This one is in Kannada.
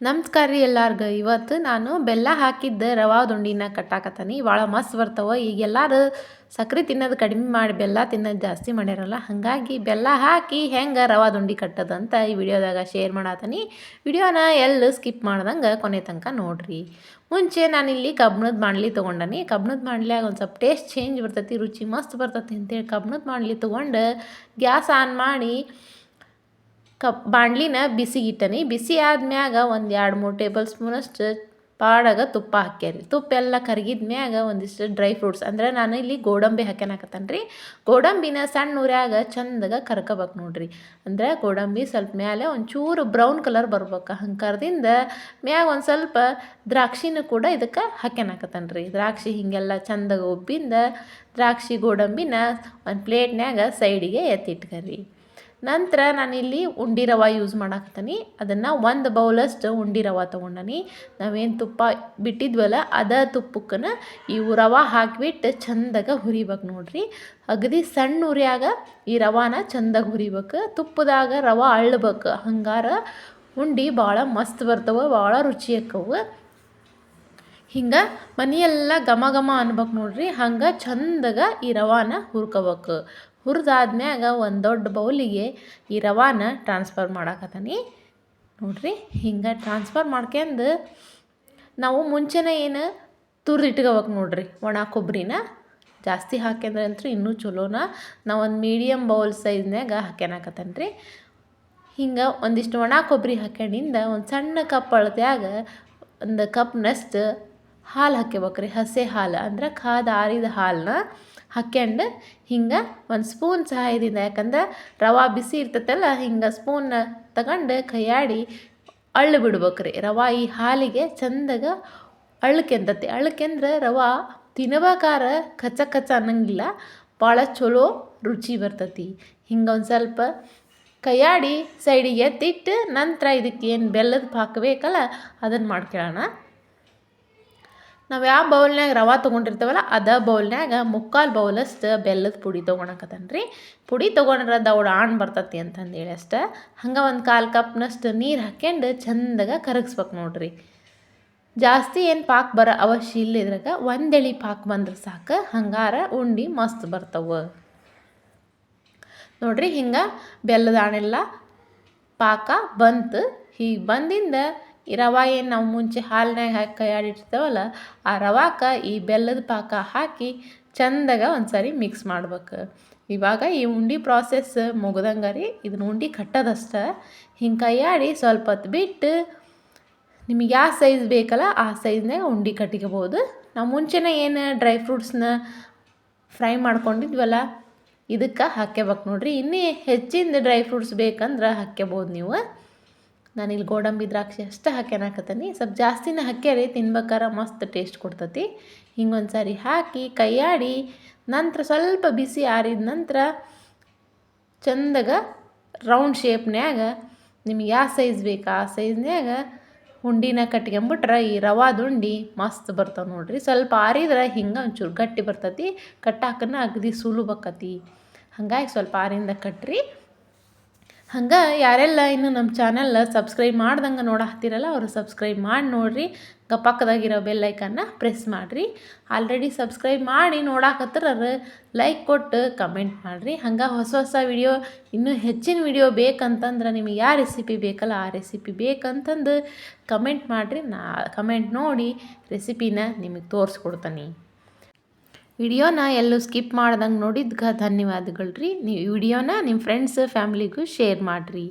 ನಮಸ್ಕಾರ ರೀ ಎಲ್ಲಾರ್ಗು ಇವತ್ತು ನಾನು ಬೆಲ್ಲ ಹಾಕಿದ್ದ ರವಾ ದುಂಡಿನ ಕಟ್ಟಾಕತ್ತೀನಿ. ಭಾಳ ಮಸ್ತ್ ಬರ್ತಾವೆ. ಈಗ ಎಲ್ಲರೂ ಸಕ್ಕರೆ ತಿನ್ನೋದು ಕಡಿಮೆ ಮಾಡಿ ಬೆಲ್ಲ ತಿನ್ನೋದು ಜಾಸ್ತಿ ಮಾಡ್ಯಾರಲ್ಲ, ಹಾಗಾಗಿ ಬೆಲ್ಲ ಹಾಕಿ ಹೆಂಗೆ ರವಾ ದುಂಡಿ ಕಟ್ಟೋದಂತ ಈ ವಿಡಿಯೋದಾಗ ಶೇರ್ ಮಾಡತ್ತೀನಿ ವಿಡಿಯೋನ ಎಲ್ಲಿ ಸ್ಕಿಪ್ ಮಾಡ್ದಂಗೆ ಕೊನೆ ತನಕ ನೋಡ್ರಿ. ಮುಂಚೆ ನಾನಿಲ್ಲಿ ಕಬ್ಬಣದ ಬಾಣಲಿ ತೊಗೊಂಡನಿ. ಕಬ್ಬಣದ ಬಾಣಲಿಯಾಗ ಒಂದು ಸ್ವಲ್ಪ ಟೇಸ್ಟ್ ಚೇಂಜ್ ಬರ್ತೈತಿ, ರುಚಿ ಮಸ್ತ್ ಬರ್ತೈತಿ ಅಂತೇಳಿ ಕಬ್ಬಣದ ಬಾಣಲಿ ತೊಗೊಂಡು ಗ್ಯಾಸ್ ಆನ್ ಮಾಡಿ ಕಪ್ ಬಾಣಲಿನ ಬಿಸಿಗಿಟ್ಟನಿ ಬಿಸಿ ಆದ್ಮ್ಯಾಗ ಒಂದು ಎರಡು ಮೂರು ಟೇಬಲ್ ಸ್ಪೂನಷ್ಟು ಪಾಡಾಗ ತುಪ್ಪ ಹಾಕ್ಯಾರಿ ತುಪ್ಪ ಎಲ್ಲ ಕರಗಿದ ಮ್ಯಾಗ ಒಂದಿಷ್ಟು ಡ್ರೈ ಫ್ರೂಟ್ಸ್. ಅಂದ್ರೆ ನಾನು ಇಲ್ಲಿ ಗೋಡಂಬಿ ಹಾಕ್ಯಾನಕತ್ತೇನೆ ರೀ ಗೋಡಂಬಿನ ಸಣ್ಣ ಉರ್ಯಾಗ ಚಂದಾಗ ಕರ್ಕೋಬೇಕು ನೋಡ್ರಿ. ಅಂದ್ರೆ ಗೋಡಂಬಿ ಸ್ವಲ್ಪ ಮ್ಯಾಲೆ ಒಂಚೂರು ಬ್ರೌನ್ ಕಲರ್ ಬರ್ಬೇಕು. ಹಂಗೆ ಕರ್ದಿಂದ ಮ್ಯಾಗ ಒಂದು ಸ್ವಲ್ಪ ದ್ರಾಕ್ಷಿನೂ ಕೂಡ ಇದಕ್ಕೆ ಹಾಕ್ಯಾನಕತ್ತೇನೆ ರೀ ದ್ರಾಕ್ಷಿ ಹೀಗೆಲ್ಲ ಚಂದಾಗ ಉಬ್ಬಿಂದ ದ್ರಾಕ್ಷಿ ಗೋಡಂಬಿನ ಒಂದು ಪ್ಲೇಟ್ನ್ಯಾಗ ಸೈಡಿಗೆ ಎತ್ತಿಟ್ಕರಿ. ನಂತರ ನಾನಿಲ್ಲಿ ಉಂಡಿ ರವೆ ಯೂಸ್ ಮಾಡಾಕತ್ತೀನಿ. ಅದನ್ನು ಒಂದು ಬೌಲಷ್ಟು ಉಂಡಿ ರವೆ ತೊಗೊಂಡನಿ. ನಾವೇನು ತುಪ್ಪ ಬಿಟ್ಟಿದ್ವಲ್ಲ, ಅದ ತುಪ್ಪಕ್ಕನ ಇವು ರವೆ ಹಾಕಿಬಿಟ್ಟು ಚಂದಾಗ ಹುರಿಬೇಕು ನೋಡ್ರಿ. ಅಗದಿ ಸಣ್ಣ ಉರಿಯಾಗ ಈ ರವಾನ ಚಂದಾಗ ಹುರಿಬೇಕು. ತುಪ್ಪದಾಗ ರವೆ ಅಳ್ಬೇಕು. ಹಂಗಾರ ಉಂಡಿ ಭಾಳ ಮಸ್ತ್ ಬರ್ತವೆ, ಭಾಳ ರುಚಿ ಆಕ್ಕವು. ಹಿಂಗೆ ಮನೆಯೆಲ್ಲ ಘಮ ಘಮ ಅನ್ಬೇಕು ನೋಡ್ರಿ. ಹಂಗೆ ಚಂದಾಗ ಈ ರವಾನ ಹುರ್ಕೋಬೇಕು. ಹುರಿದಾದ್ಮ್ಯಾಗ ಒಂದು ದೊಡ್ಡ ಬೌಲಿಗೆ ಈ ರವಾನ ಟ್ರಾನ್ಸ್ಫರ್ ಮಾಡಾಕತ್ತೀನಿ. ನೋಡ್ರಿ, ಹಿಂಗೆ ಟ್ರಾನ್ಸ್ಫರ್ ಮಾಡ್ಕೊಂಡು ನಾವು ಮುಂಚೆನೇ ಏನು ತುರಿದಿಟ್ಕೋಬೇಕು ನೋಡ್ರಿ. ಒಣ ಕೊಬ್ಬರಿನ ಜಾಸ್ತಿ ಹಾಕ್ಯಂದ್ರೆ ಅಂತೂ ಇನ್ನೂ ಚಲೋನ ನಾವು ಒಂದು ಮೀಡಿಯಮ್ ಬೌಲ್ ಸೈಜ್ನಾಗ ಹಾಕ್ಯನಾಕತ್ತಾನೆ ರೀ ಹಿಂಗೆ ಒಂದಿಷ್ಟು ಒಣ ಕೊಬ್ಬರಿ ಹಾಕ್ಯಂಡಿಂದ ಒಂದು ಸಣ್ಣ ಕಪ್ ಅಳತ್ಯಾಗ ಒಂದು ಕಪ್ನಷ್ಟು ಹಾಲು ಹಾಕ್ಯಬೇಕು ರೀ ಹಸೆ ಹಾಲು ಅಂದ್ರೆ ಕಾದ ಆರಿದ ಹಾಲನ್ನ ಹಾಕ್ಯಂಡು ಹಿಂಗೆ ಒಂದು ಸ್ಪೂನ್ ಸಹಾಯದಿಂದ ಯಾಕಂದ್ರೆ ರವೆ ಬಿಸಿ ಇರ್ತೈತಲ್ಲ, ಹಿಂಗೆ ಸ್ಪೂನ್ ತಗೊಂಡು ಕೈಯಾಡಿ ಅಳ್ಳು ಬಿಡ್ಬೇಕು ರೀ ರವೆ ಈ ಹಾಲಿಗೆ ಚಂದಾಗ ಅಳ್ಕೆಂತತಿ. ಅಳ್ಕೆಂದ್ರೆ ರವೆ ತಿನ್ನಬೇಕಾರ ಕಚ್ಚ ಕಚ್ಚ ಅನ್ನಂಗಿಲ್ಲ ಭಾಳ ಚಲೋ ರುಚಿ ಬರ್ತತಿ. ಹಿಂಗೆ ಒಂದು ಸ್ವಲ್ಪ ಕೈಯಾಡಿ ಸೈಡಿಗೆ ಎತ್ತಿಟ್ಟು ನಂತರ ಇದಕ್ಕೆ ಏನು ಬೆಲ್ಲದ ಹಾಕಬೇಕಲ್ಲ ಅದನ್ನು ಮಾಡ್ಕೊಳ್ಳೋಣ ನಾವು ಯಾವ ಬೌಲ್ನಾಗ ರವೆ ತೊಗೊಂಡಿರ್ತೇವಲ್ಲ ಅದ ಬೌಲ್ನಾಗ ಮುಕ್ಕಾಲು ಬೌಲಷ್ಟು ಬೆಲ್ಲದ ಪುಡಿ ತೊಗೊಳಕತ್ತಾನ ರೀ ಪುಡಿ ತೊಗೊಂಡ್ರೆ ದೌಡ ಆಣ್ ಬರ್ತತಿ ಅಂತಂದೇಳಿ ಅಷ್ಟೆ. ಹಂಗೆ ಒಂದು ಕಾಲು ಕಪ್ನಷ್ಟು ನೀರು ಹಾಕ್ಯಂಡು ಚಂದಾಗ ಕರಗಿಸ್ಬೇಕು ನೋಡ್ರಿ. ಜಾಸ್ತಿ ಏನು ಪಾಕ್ ಬರ ಅವಶ್ಯ ಇಲ್ಲ ಇದ್ರಾಗ ಒಂದೆಳಿ ಪಾಕ್ ಬಂದ್ರೆ ಸಾಕು, ಹಂಗಾರ ಉಂಡಿ ಮಸ್ತ್ ಬರ್ತವೆ. ನೋಡ್ರಿ ಹಿಂಗೆ ಬೆಲ್ಲದ ಆಣೆಲ್ಲ ಪಾಕ ಬಂತು. ಹೀಗೆ ಬಂದಿಂದ ಈ ರವೆ ಏನು ನಾವು ಮುಂಚೆ ಹಾಲಿನಾಗ ಹಾಕಿ ಕೈಯಾಡಿಟ್ಟಿರ್ತೇವಲ್ಲ, ಆ ರವಾಕ್ಕೆ ಈ ಬೆಲ್ಲದ ಪಾಕ ಹಾಕಿ ಚಂದಾಗ ಒಂದು ಸಾರಿ ಮಿಕ್ಸ್ ಮಾಡ್ಬೇಕು. ಇವಾಗ ಈ ಉಂಡೆ ಪ್ರಾಸೆಸ್ ಮುಗ್ದಂಗೆ ರೀ ಇದನ್ನ ಉಂಡೆ ಕಟ್ಟೋದಷ್ಟೆ ಹಿಂಗೆ ಕೈಯಾಡಿ ಸ್ವಲ್ಪ ಹೊತ್ತು ಬಿಟ್ಟು ನಿಮಗೆ ಯಾವ ಸೈಜ್ ಬೇಕಲ್ಲ ಆ ಸೈಜ್ನಾಗ ಉಂಡೆ ಕಟ್ಕೋಬೋದು ನಾವು ಮುಂಚೆನೇ ಏನು ಡ್ರೈ ಫ್ರೂಟ್ಸ್ನ ಫ್ರೈ ಮಾಡ್ಕೊಂಡಿದ್ವಲ್ಲ, ಇದಕ್ಕೆ ಹಾಕ್ಯಬೇಕು ನೋಡ್ರಿ. ಇನ್ನೇ ಹೆಚ್ಚಿಂದ ಡ್ರೈ ಫ್ರೂಟ್ಸ್ ಬೇಕಂದ್ರೆ ಹಾಕ್ಯಬೋದು ನೀವು. ನಾನಿಲ್ಲಿ ಗೋಡಂಬಿ ದ್ರಾಕ್ಷಿ ಅಷ್ಟೇ ಹಾಕ್ಯಾನಕತ್ತೀನಿ ಸ್ವಲ್ಪ ಜಾಸ್ತಿನೇ ಹಾಕ್ಯಾರಿ, ತಿನ್ಬೇಕಾರೆ, ಮಸ್ತ್ ಟೇಸ್ಟ್ ಕೊಡ್ತತಿ. ಹಿಂಗೊಂದು ಸಾರಿ ಹಾಕಿ, ಕೈಯಾಡಿ, ನಂತರ ಸ್ವಲ್ಪ ಬಿಸಿ ಆರಿದ ನಂತರ ಚಂದಾಗ ರೌಂಡ್ ಶೇಪ್ನ್ಯಾಗ ನಿಮ್ಗೆ ಯಾವ ಸೈಜ್ ಬೇಕು ಆ ಸೈಜ್ನ್ಯಾಗ ಉಂಡಿನ ಕಟ್ಕೊಂಬಿಟ್ರೆ ಈ ರವಾದ ಉಂಡಿ ಮಸ್ತ್ ಬರ್ತಾವೆ ನೋಡ್ರಿ. ಸ್ವಲ್ಪ ಆರಿದ್ರೆ ಹಿಂಗೆ ಒಂಚೂರು ಗಟ್ಟಿ ಬರ್ತತಿ, ಕಟ್ಟಾಕನ ಅಗದಿ ಆಕತಿ. ಹಂಗಾಗಿ ಸ್ವಲ್ಪ ಆರಿಂದ ಕಟ್ರಿ. ಹಂಗೆ ಯಾರೆಲ್ಲ ಇನ್ನು ನಮ್ಮ ಚಾನಲ್ ಸಬ್ಸ್ಕ್ರೈಬ್ ಮಾಡ್ದಂಗೆ ನೋಡಾಕ್ತಿರಲ್ಲ ಅವರು ಸಬ್ಸ್ಕ್ರೈಬ್ ಮಾಡಿ ನೋಡಿರಿ. ಪಕ್ಕದಾಗಿರೋ ಬೆಲ್ಲೈಕನ್ನ ಪ್ರೆಸ್ ಮಾಡಿರಿ. ಆಲ್ರೆಡಿ ಸಬ್ಸ್ಕ್ರೈಬ್ ಮಾಡಿ ನೋಡಾಕತ್ರ ಲೈಕ್ ಕೊಟ್ಟು ಕಮೆಂಟ್ ಮಾಡಿರಿ. ಹಂಗೆ ಹೊಸ ಹೊಸ ವಿಡಿಯೋ, ಇನ್ನೂ ಹೆಚ್ಚಿನ ವಿಡಿಯೋ ಬೇಕಂತಂದ್ರೆ ನಿಮಗೆ ಯಾವ ರೆಸಿಪಿ ಬೇಕಲ್ಲ ಆ ರೆಸಿಪಿ ಬೇಕಂತಂದು ಕಮೆಂಟ್ ಮಾಡಿರಿ. ನಾ ಕಮೆಂಟ್ ನೋಡಿ ರೆಸಿಪಿನ ನಿಮಗೆ ತೋರಿಸ್ಕೊಡ್ತೀನಿ. ವಿಡಿಯೋನ ಎಲ್ಲೂ ಸ್ಕಿಪ್ ಮಾಡ್ದಂಗೆ ನೋಡಿದ್ಕೆ ಧನ್ಯವಾದಗಳು ರೀ ನೀವು ವಿಡಿಯೋನ ನಿಮ್ಮ ಫ್ರೆಂಡ್ಸ್ ಫ್ಯಾಮ್ಲಿಗೂ ಶೇರ್ ಮಾಡಿರಿ.